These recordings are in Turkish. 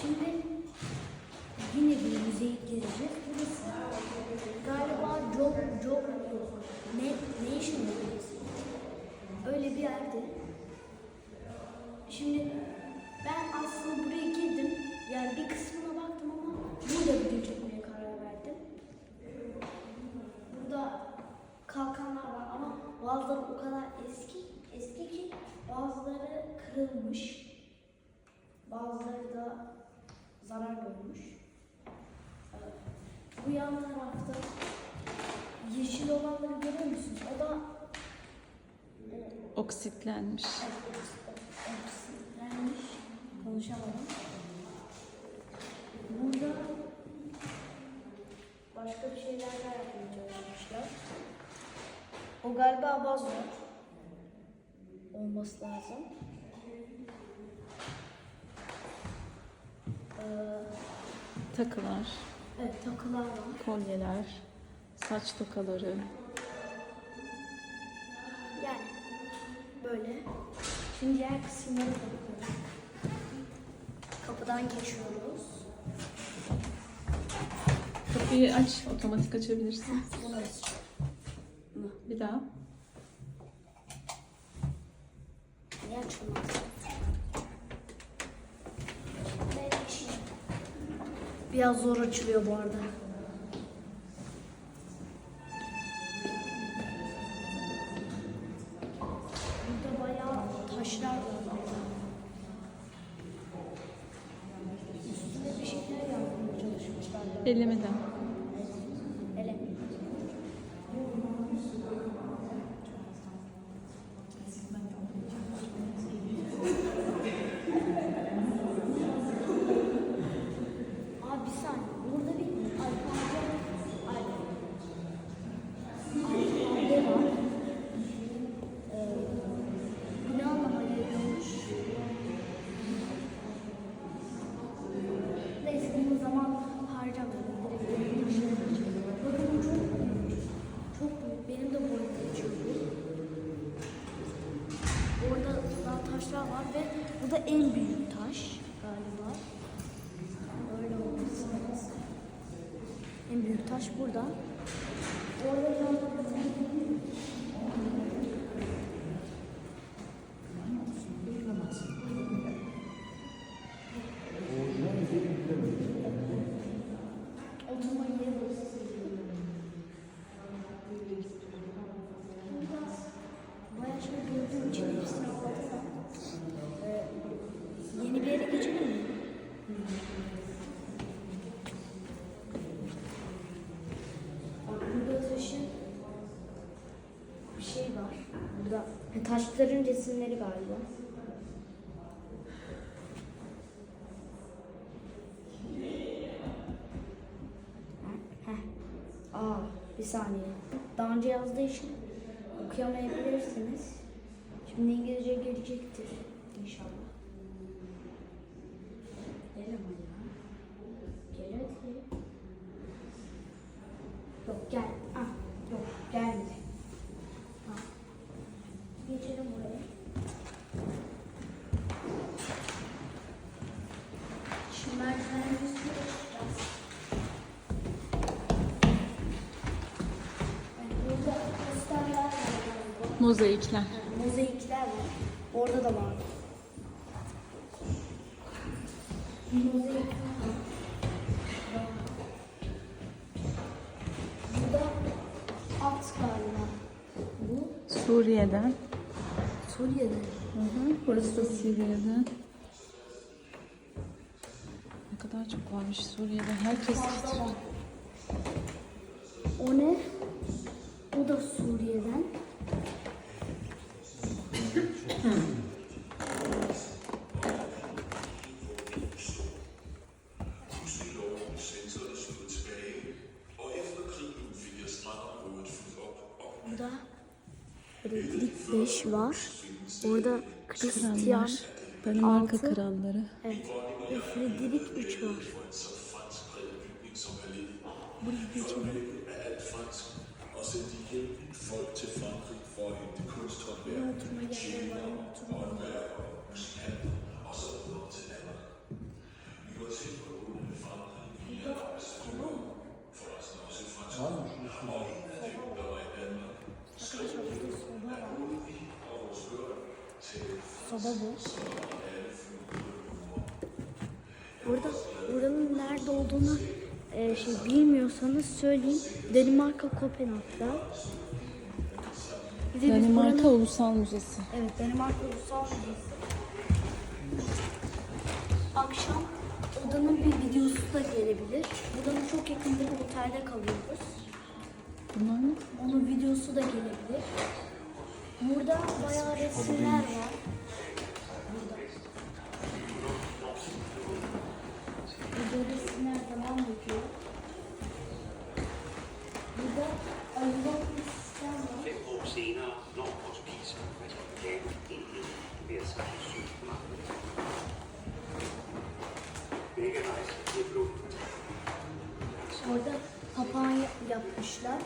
Şimdi yine bir müzeye gireceğiz. Burası galiba Job, Job. Ne, Nation. Öyle bir yerde. Şimdi ben aslında buraya girdim. Yani bir kısmına baktım ama burada video çekmeye karar verdim. Burada kalkanlar var ama bazıları o kadar eski eski ki bazıları kırılmış. Bazıları da zarar görmüş. Ee, Bu yan tarafta yeşil olanları görüyor musunuz? O da Oksitlenmiş. Renmiş. Konuşamadım. Burada başka bir şeyler daha yapmaya çalışmışlar. O galiba vazo olması lazım. Takılar, evet takılar var. kolyeler, saç tokaları. Yani böyle. Şimdi diğer kısımlara da. Kapıdan geçiyoruz. Kapıyı aç, otomatik açabilirsin. Bunu açacağım. Bir daha. Niye açılmaz? Ve içine. Biraz zor açılıyor bu arada. Burada bayağı taşlar var. Üstüne bir şeyler yapmaya çalışmışlar. Ellemeden. Ele. Abi bir saniye. Burada bir alfabe alfabe var. Ee, bu ne anlama geliyormuş? Neyse bunu zaman harcamayalım. Direkt bir şey yapacağım. Bakın bu çok büyük. Çok büyük. Benim de boyum geçiyor bu. Orada daha taşlar var ve bu da en büyük taş galiba. Öyle olması. En büyük taş burada. Orada da oturma yeri burası. Burada bayağı şey gördüğüm için hepsini anlatamam. Ee, yeni bir yere geçelim mi? Bak burada taşın bir şey var. Burada ha, taşların resimleri galiba. Heh. Aa, bir saniye. Daha önce yazdığı için okuyamayabilirsiniz. Şimdi İngilizce gelecektir inşallah. Geçelim buraya. Şimdi merdivenin üstüne çıkacağız. Yani burada posterler var galiba. Mozaikler. Mozaikler var. Orada da var. Mozaik var. Burada at galiba. Bu Suriye'den. Suriye'de. Hı hı. Burası da Suriye'den. Ne kadar çok varmış Suriye'de. Herkes var. O ne? O da Suriye'den. Burada Fredrik 5 var. Orada Christian Danimarka altı. kralları. Evet. Ve Frederik 3 var. Buraya geçelim. Arkadaşlar burada soba var. Kasaba bu. Burada buranın nerede olduğunu e, şey bilmiyorsanız söyleyeyim. Danimarka Kopenhag'da. Bir de biz Danimarka buranın- Ulusal Müzesi. Evet, Danimarka Ulusal Müzesi. Akşam odanın bir videosu da gelebilir. Buranın çok yakında bir otelde kalıyoruz. Bunlar ne? Onun videosu da gelebilir. Burada bayağı resimler yapmışlar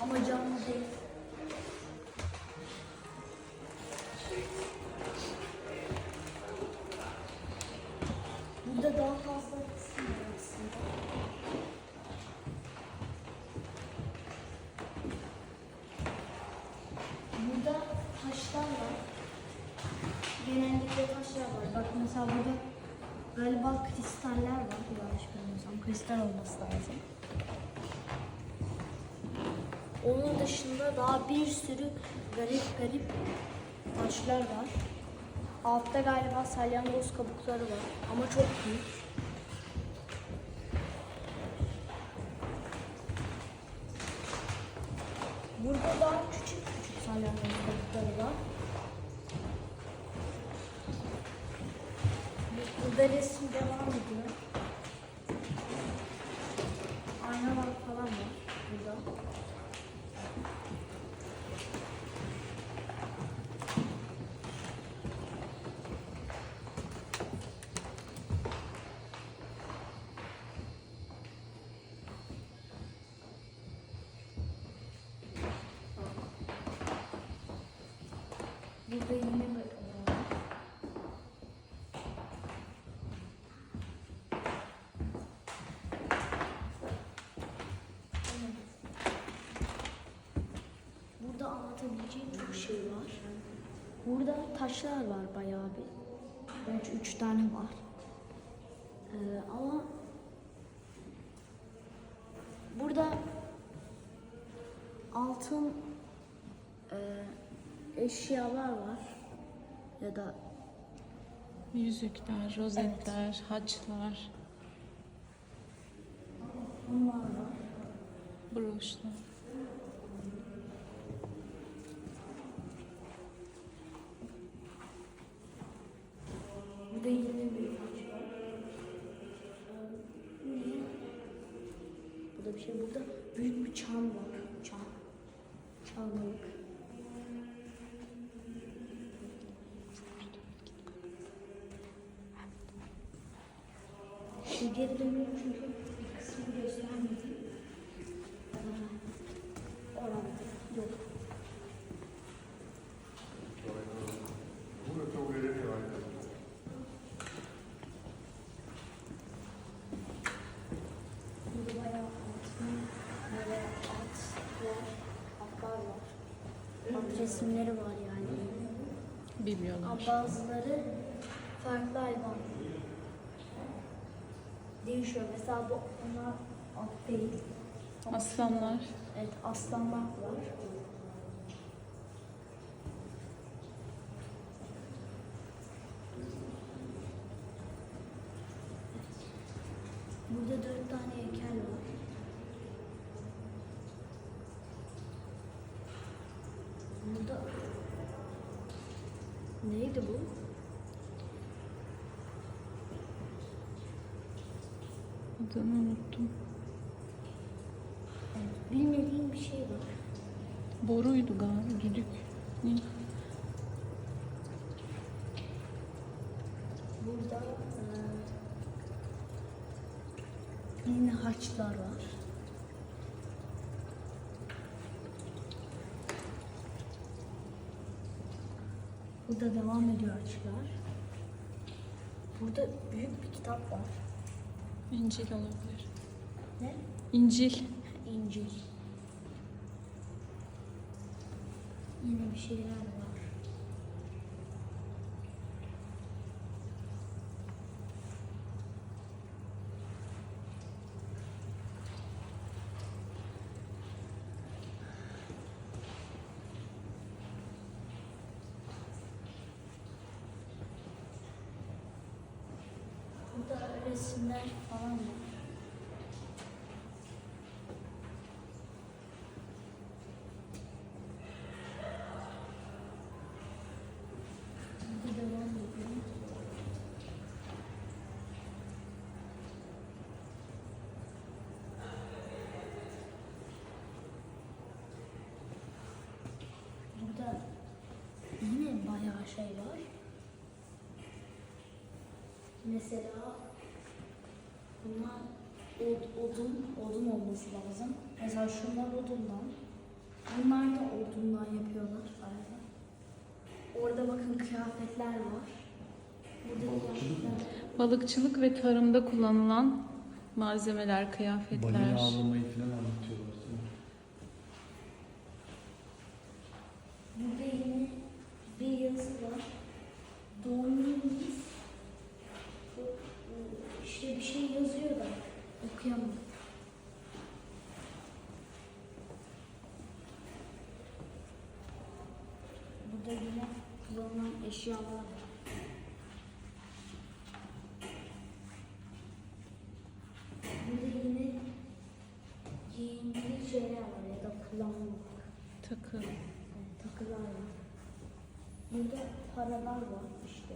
ama canlı değil. Burada daha fazla resim var aslında. Burada taşlar var. Genellikle taşlar var. Bak mesela burada galiba kristaller var. Yanlış bilmiyorsam kristal olması lazım. Onun dışında daha bir sürü garip garip taşlar var. Altta galiba salyangoz kabukları var ama çok büyük. Burada daha küçük küçük salyangoz kabukları var. Burada resim devam ediyor. Aynalar falan var burada. Burada yine. Burada anlatabileceğim çok şey var. Burada taşlar var bayağı bir. Üç, üç tane var. Ee, ama burada altın e, eşyalar var. Ya da Yüzükler, rozetler, haçlar, bunlar var. broşlar. Burada yine bir var. Burada bir şey. Burada büyük bir çan var. Çan. Çanlık. Şimdi geri dönüyorum çünkü bir kısmını göstermedim. Orada yok. Burada bayağı altın, böyle atlar, atlar var. At resimleri var yani. Biblolar. bazıları farklı hayvan. Değişiyor. Mesela bu onlar at değil. Aslanlar. Evet, aslanlar var. Burada dört tane heykel var. Burada neydi bu? Adını unuttum. Bilmediğim bir şey var. Boruydu galiba, düdük. Ne? Burada eee, yine haçlar var. Burada devam ediyor haçlar. Burada büyük bir kitap var. İncil olabilir. Ne? İncil. İncil. Yine bir şeyler var. Resimler falan var. Burada yine bayağı şey var. Mesela bunlar od- odun, odun olması lazım. Mesela şunlar odundan. Bunlar da odundan yapıyorlar arada. Orada bakın kıyafetler var. Burada kıyafetler. Balıkçılık ve tarımda kullanılan malzemeler, kıyafetler. Balina avlamayı falan anlatıyorlar sana. Burada yine bir yazı var. Doğumluyuz. İşte bir şey yazıyor da okuyamadım. Burada yine kullanılan eşyalar. Burada yine giyindiği şeyler var ya da kullanmak. Takı. Yani takılar var. Burada paralar var işte.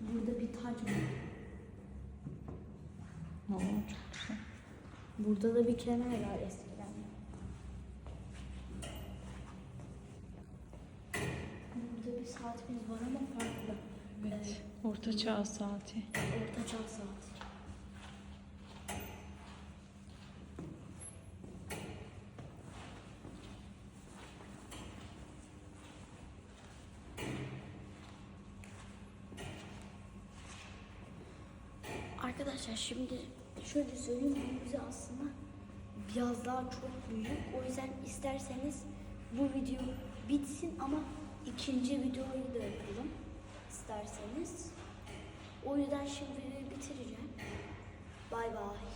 Burada bir taç var. Oo, çok güzel. Burada da bir kemer var eskiden. Burada bir saatimiz var ama farklı. Evet. Orta çağ saati. Orta çağ saati. Arkadaşlar şimdi şöyle söyleyeyim bu müze aslında biraz daha çok büyük. O yüzden isterseniz bu video bitsin ama ikinci videoyu da yapalım isterseniz. O yüzden şimdi bitireceğim. Bay bay.